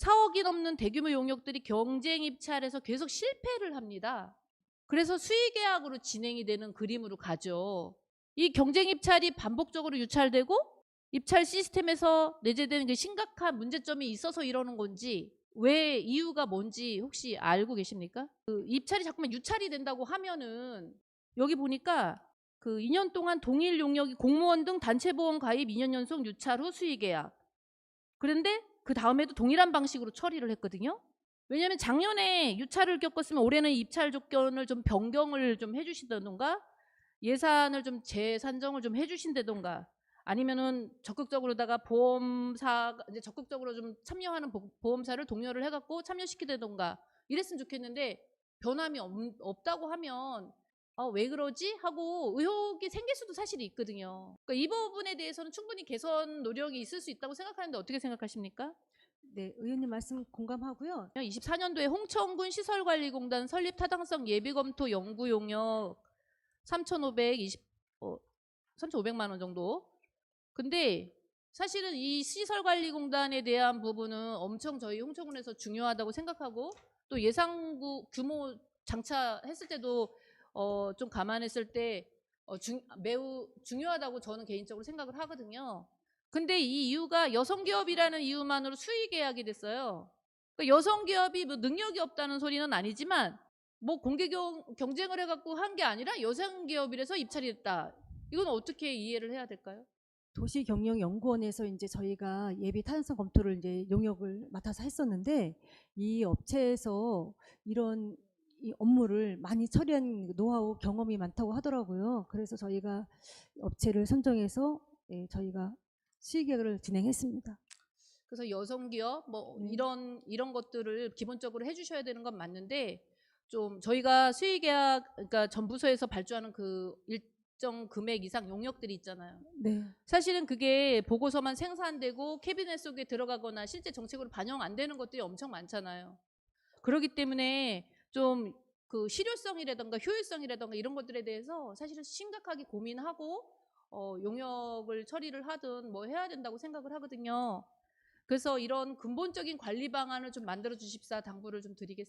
4억이 넘는 대규모 용역들이 경쟁 입찰에서 계속 실패를 합니다. 그래서 수의 계약으로 진행이 되는 그림으로 가죠. 이 경쟁 입찰이 반복적으로 유찰되고 입찰 시스템에서 내재되는 그 심각한 문제점이 있어서 이러는 건지 왜 이유가 뭔지 혹시 알고 계십니까? 그 입찰이 자꾸만 유찰이 된다고 하면은 여기 보니까 그 2년 동안 동일 용역이 공무원 등 단체 보험 가입 2년 연속 유찰 후 수의 계약. 그런데 그 다음에도 동일한 방식으로 처리를 했거든요. 왜냐하면 작년에 유찰을 겪었으면 올해는 입찰 조건을 좀 변경을 좀 해주시다던가 예산을 좀 재산정을 좀 해주신다던가 아니면은 적극적으로다가 보험사 이제 적극적으로 좀 참여하는 보- 보험사를 독려를 해갖고 참여시키다던가 이랬으면 좋겠는데 변함이 없, 없다고 하면 아, 왜 그러지 하고 의혹이 생길 수도 사실 있거든요. 그러니까 이 부분에 대해서는 충분히 개선 노력이 있을 수 있다고 생각하는데 어떻게 생각하십니까? 네, 의원님 말씀 공감하고요. 24년도에 홍천군 시설관리공단 설립 타당성 예비 검토 연구 용역 3,520 어, 3,500만 원 정도. 근데 사실은 이 시설관리공단에 대한 부분은 엄청 저희 홍천군에서 중요하다고 생각하고 또 예상구 규모 장차 했을 때도 어, 좀 감안했을 때 어, 중, 매우 중요하다고 저는 개인적으로 생각을 하거든요. 근데 이 이유가 여성 기업이라는 이유만으로 수의 계약이 됐어요. 그러니까 여성 기업이 뭐 능력이 없다는 소리는 아니지만 뭐 공개 경, 경쟁을 해갖고 한 게 아니라 여성 기업이라서 입찰이 됐다. 이건 어떻게 이해를 해야 될까요? 도시경영연구원에서 이제 저희가 예비 타당성 검토를 이제 용역을 맡아서 했었는데 이 업체에서 이런 이 업무를 많이 처리한 노하우 경험이 많다고 하더라고요. 그래서 저희가 업체를 선정해서 예, 저희가 수의계획을 진행했습니다. 그래서 여성 기업 뭐 네. 이런 이런 것들을 기본적으로 해주셔야 되는 건 맞는데 좀 저희가 수의 계약 그러니까 전부서에서 발주하는 그 일정 금액 이상 용역들이 있잖아요. 네, 사실은 그게 보고서만 생산되고 캐비넷 속에 들어가거나 실제 정책으로 반영 안 되는 것들이 엄청 많잖아요. 그렇기 때문에 좀 그 실효성이라던가 효율성이라던가 이런 것들에 대해서 사실은 심각하게 고민하고 어, 용역을 처리를 하든 뭐 해야 된다고 생각을 하거든요. 그래서 이런 근본적인 관리 방안을 좀 만들어 주십사 당부를 좀 드리겠습니다.